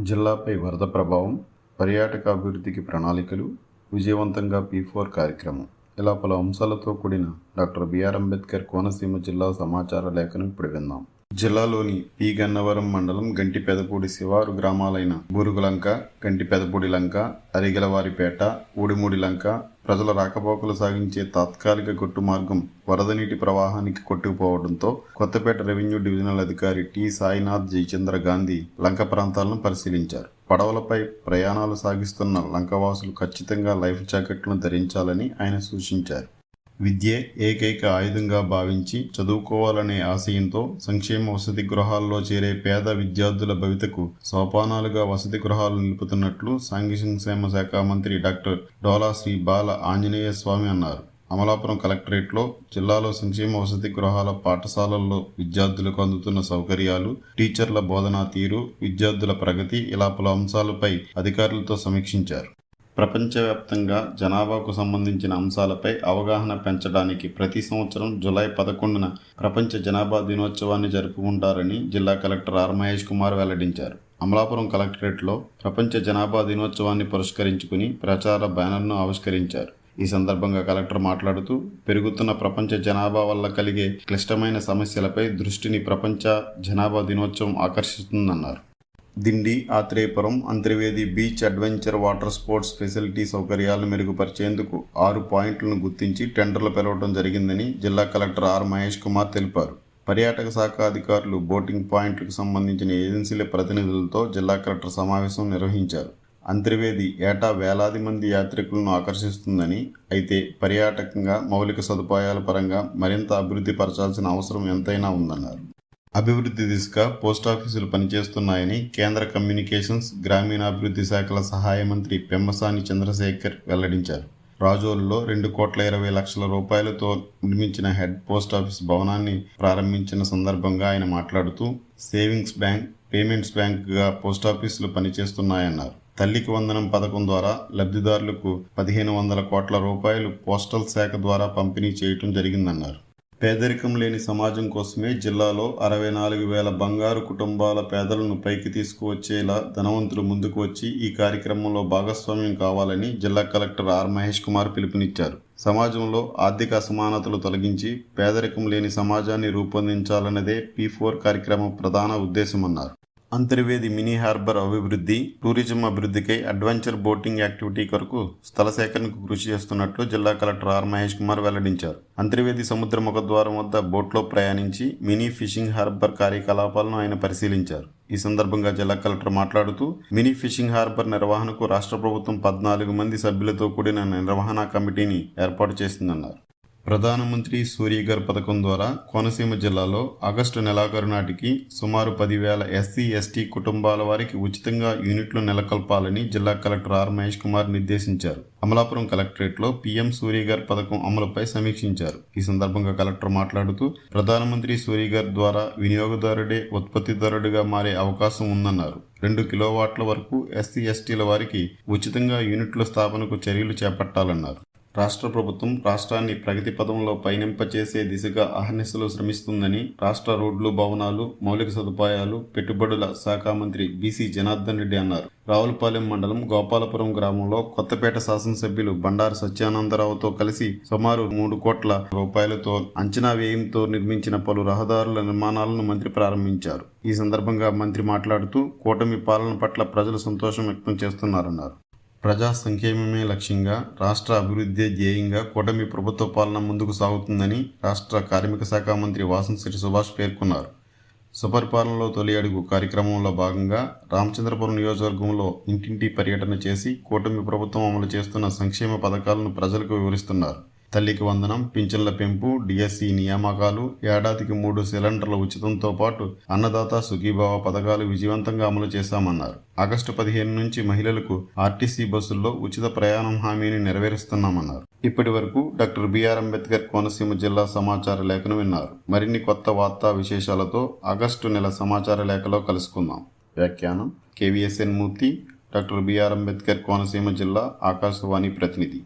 జిల్లాపై వరద ప్రభావం పర్యాటక అభివృద్ధికి ప్రణాళికలు విజయవంతంగా పీ ఫోర్ కార్యక్రమం. ఇలా పలు అంశాలతో కూడిన డాక్టర్ బిఆర్ అంబేద్కర్ కోనసీమ జిల్లా సమాచార లేఖను ఇప్పుడు విందాం. జిల్లాలోని పి గన్నవరం మండలం గంటి పెదపూడి శివారు గ్రామాలైన బూరుగులంక గంటి పెదపూడి లంక అరిగలవారిపేట ఊడిమూడి లంక ప్రజల రాకపోకలు సాగించే తాత్కాలిక కొట్టు మార్గం వరద నీటి ప్రవాహానికి కొట్టుకుపోవడంతో కొత్తపేట రెవెన్యూ డివిజనల్ అధికారి టి సాయినాథ్ జయచంద్ర గాంధీ లంక ప్రాంతాలను పరిశీలించారు. పడవలపై ప్రయాణాలు సాగిస్తున్న లంకవాసులు ఖచ్చితంగా లైఫ్ జాకెట్లను ధరించాలని ఆయన సూచించారు. విద్యే ఏకైక ఆయుధంగా భావించి చదువుకోవాలనే ఆశయంతో సంక్షేమ వసతి గృహాల్లో చేరే పేద విద్యార్థుల భవితకు సోపానాలుగా వసతి గృహాలు నిలుపుతున్నట్లు సాంఘిక సంక్షేమ శాఖ మంత్రి డాక్టర్ డోలా శ్రీ బాల ఆంజనేయ స్వామి అన్నారు. అమలాపురం కలెక్టరేట్లో జిల్లాలో సంక్షేమ వసతి గృహాల పాఠశాలల్లో విద్యార్థులకు అందుతున్న సౌకర్యాలు టీచర్ల బోధనా తీరు విద్యార్థుల ప్రగతి ఇలా పలు అంశాలపై అధికారులతో సమీక్షించారు. ప్రపంచవ్యాప్తంగా జనాభాకు సంబంధించిన అంశాలపై అవగాహన పెంచడానికి ప్రతి సంవత్సరం జూలై పదకొండున ప్రపంచ జనాభా దినోత్సవాన్ని జరుపుకుంటారని జిల్లా కలెక్టర్ ఆర్ మహేష్ కుమార్ వెల్లడించారు. అమలాపురం కలెక్టరేట్లో ప్రపంచ జనాభా దినోత్సవాన్ని పురస్కరించుకుని ప్రచార బ్యానర్ను ఆవిష్కరించారు. ఈ సందర్భంగా కలెక్టర్ మాట్లాడుతూ పెరుగుతున్న ప్రపంచ జనాభా వల్ల కలిగే క్లిష్టమైన సమస్యలపై దృష్టిని ప్రపంచ జనాభా దినోత్సవం ఆకర్షిస్తుందన్నారు. Dindi Atreyapuram Antarvedi beach adventure water sports facility సౌకర్యాలను మెరుగుపరిచేందుకు ఆరు పాయింట్లను గుర్తించి టెండర్లు పిలవడం జరిగిందని జిల్లా కలెక్టర్ ఆర్ మహేష్ కుమార్ తెలిపారు. పర్యాటక శాఖ అధికారులు బోటింగ్ పాయింట్లకు సంబంధించిన ఏజెన్సీల ప్రతినిధులతో జిల్లా కలెక్టర్ సమావేశం నిర్వహించారు. అంతర్వేది ఏటా వేలాది మంది యాత్రికులను ఆకర్షిస్తుందని అయితే పర్యాటకంగా మౌలిక సదుపాయాల పరంగా మరింత అభివృద్ధి పరచాల్సిన అవసరం ఎంతైనా ఉందన్నారు. అభివృద్ధి దిశగా పోస్టాఫీసులు పనిచేస్తున్నాయని కేంద్ర కమ్యూనికేషన్స్ గ్రామీణాభివృద్ధి శాఖల సహాయ మంత్రి పెమ్మసాని చంద్రశేఖర్ వెల్లడించారు. రాజోలులో రెండు కోట్ల ఇరవై లక్షల రూపాయలతో నిర్మించిన హెడ్ పోస్ట్ ఆఫీస్ భవనాన్ని ప్రారంభించిన సందర్భంగా ఆయన మాట్లాడుతూ సేవింగ్స్ బ్యాంక్ పేమెంట్స్ బ్యాంక్గా పోస్టాఫీసులు పనిచేస్తున్నాయన్నారు. తల్లికి వందనం పథకం ద్వారా లబ్ధిదారులకు పదిహేను వందల కోట్ల రూపాయలు పోస్టల్ శాఖ ద్వారా పంపిణీ చేయటం జరిగిందన్నారు. పేదరికం లేని సమాజం కోసమే జిల్లాలో అరవై నాలుగు వేల బంగారు కుటుంబాల పేదలను పైకి తీసుకువచ్చేలా ధనవంతులు ముందుకు వచ్చి ఈ కార్యక్రమంలో భాగస్వామ్యం కావాలని జిల్లా కలెక్టర్ ఆర్ మహేష్ కుమార్ పిలుపునిచ్చారు. సమాజంలో ఆర్థిక అసమానతలు తొలగించి పేదరికం లేని సమాజాన్ని రూపొందించాలన్నదే పీ ఫోర్ కార్యక్రమం ప్రధాన ఉద్దేశమన్నారు. అంతర్వేది మినీ హార్బర్ అభివృద్ధి టూరిజం అభివృద్ధికై అడ్వెంచర్ బోటింగ్ యాక్టివిటీ కొరకు స్థల సేకరణకు కృషి చేస్తున్నట్లు జిల్లా కలెక్టర్ ఆర్ మహేష్ కుమార్ వెల్లడించారు. అంతర్వేది సముద్ర ముఖద్వారం వద్ద బోట్లో ప్రయాణించి మినీ ఫిషింగ్ హార్బర్ కార్యకలాపాలను ఆయన పరిశీలించారు. ఈ సందర్భంగా జిల్లా కలెక్టర్ మాట్లాడుతూ మినీ ఫిషింగ్ హార్బర్ నిర్వహణకు రాష్ట్ర ప్రభుత్వం పద్నాలుగు మంది సభ్యులతో కూడిన నిర్వహణ కమిటీని ఏర్పాటు చేసిందన్నారు. ప్రధానమంత్రి సూర్యఘర్ పథకం ద్వారా కోనసీమ జిల్లాలో ఆగస్టు నెలాఖరు నాటికి సుమారు పదివేల ఎస్సీ ఎస్టీ కుటుంబాల వారికి ఉచితంగా యూనిట్లు నెలకొల్పాలని జిల్లా కలెక్టర్ ఆర్ మహేష్ కుమార్ నిర్దేశించారు. అమలాపురం కలెక్టరేట్లో పీఎం సూర్యఘర్ పథకం అమలుపై సమీక్షించారు. ఈ సందర్భంగా కలెక్టర్ మాట్లాడుతూ ప్రధానమంత్రి సూర్యఘర్ ద్వారా వినియోగదారుడే ఉత్పత్తిదారుడిగా మారే అవకాశం ఉందన్నారు. రెండు కిలోవాట్ల వరకు ఎస్సీ ఎస్టీల వారికి ఉచితంగా యూనిట్ల స్థాపనకు చర్యలు చేపట్టాలన్నారు. రాష్ట్ర ప్రభుత్వం రాష్ట్రాన్ని ప్రగతి పదంలో పయనింపచేసే దిశగా అహర్నిశలు శ్రమిస్తుందని రాష్ట్ర రోడ్లు భవనాలు మౌలిక సదుపాయాలు పెట్టుబడుల శాఖ మంత్రి బీసీ జనార్దన్ రెడ్డి అన్నారు. రావులపాలెం మండలం గోపాలపురం గ్రామంలో కొత్తపేట శాసనసభ్యులు బండారు సత్యానందరావుతో కలిసి సుమారు మూడు కోట్ల రూపాయలతో అంచనా వ్యయంతో నిర్మించిన పలు రహదారుల నిర్మాణాలను మంత్రి ప్రారంభించారు. ఈ సందర్భంగా మంత్రి మాట్లాడుతూ కూటమి పాలన పట్ల ప్రజలు సంతోషం వ్యక్తం చేస్తున్నారన్నారు. ప్రజా సంక్షేమమే లక్ష్యంగా రాష్ట్ర అభివృద్ధి ధ్యేయంగా కూటమి ప్రభుత్వ పాలన ముందుకు సాగుతుందని రాష్ట్ర కార్మిక శాఖ మంత్రి వాసంశెట్టి సుభాష్ పేర్కొన్నారు. సుపరిపాలనలో తొలి అడుగు కార్యక్రమంలో భాగంగా రామచంద్రపురం నియోజకవర్గంలో ఇంటింటి పర్యటన చేసి కూటమి ప్రభుత్వం అమలు చేస్తున్న సంక్షేమ పథకాలను ప్రజలకు వివరిస్తున్నారు. తల్లికి వందనం పింఛన్ల పెంపు డిఎస్సి నియామకాలు ఏడాదికి మూడు సిలిండర్ల ఉచితంతో పాటు అన్నదాత సుఖీభావ పథకాలు విజయవంతంగా అమలు చేశామన్నారు. ఆగస్టు పదిహేను నుంచి మహిళలకు ఆర్టీసీ బస్సుల్లో ఉచిత ప్రయాణం హామీని నెరవేరుస్తున్నామన్నారు. ఇప్పటి వరకు డాక్టర్ బిఆర్ అంబేద్కర్ కోనసీమ జిల్లా సమాచార లేఖను విన్నారు. మరిన్ని కొత్త వార్తా విశేషాలతో ఆగస్టు నెల సమాచార లేఖలో కలుసుకుందాం. వ్యాఖ్యానం K V S N Murthy doctor B R Ambedkar Konaseema జిల్లా ఆకాశవాణి ప్రతినిధి.